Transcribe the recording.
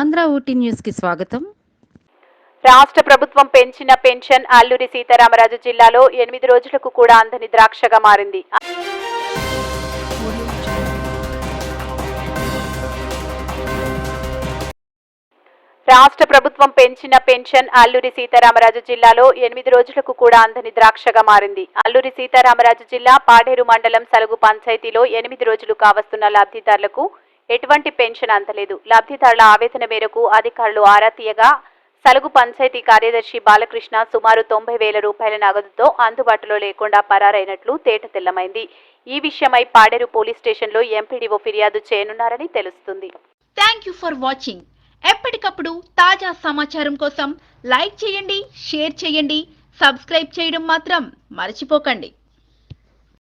ఆంధ్ర ఊటీ న్యూస్కి స్వాగతం. రాష్ట్ర ప్రభుత్వం పెంచిన పెన్షన్ అల్లూరి సీతారామరాజు జిల్లాలో ఎనిమిది రోజులకు కూడా అందని ద్రాక్షగా మారింది. రాష్ట్ర ప్రభుత్వం పెంచిన పెన్షన్ అల్లూరి సీతారామరాజు జిల్లాలో ఎనిమిది రోజులకు కూడా అందని ద్రాక్షగా మారింది. అల్లూరి సీతారామరాజు జిల్లా పాడేరు మండలం సలుగు పంచాయతీలో ఎనిమిది రోజులు కావస్తున్న లబ్ధిదారులకు ఎటువంటి పెన్షన్ అందలేదు. లబ్ధిదారుల ఆవేదన మేరకు అధికారులు ఆరా తీయగా సలుగు పంచాయతీ కార్యదర్శి బాలకృష్ణ సుమారు తొంభై వేల రూపాయల నగదుతో అందుబాటులో లేకుండా పరారైనట్లు తేట తెల్లమైంది. ఈ విషయమై పాడేరు పోలీస్ స్టేషన్లో ఎంపీడీఓ ఫిర్యాదు చేయనున్నారని తెలుస్తుంది. థ్యాంక్ యూ ఫర్ వాచింగ్ ఎప్పటికప్పుడు తాజా సమాచారం కోసం లైక్ చేయండి షేర్ చేయండి సబ్స్క్రైబ్ చేయడం మాత్రం మర్చిపోకండి.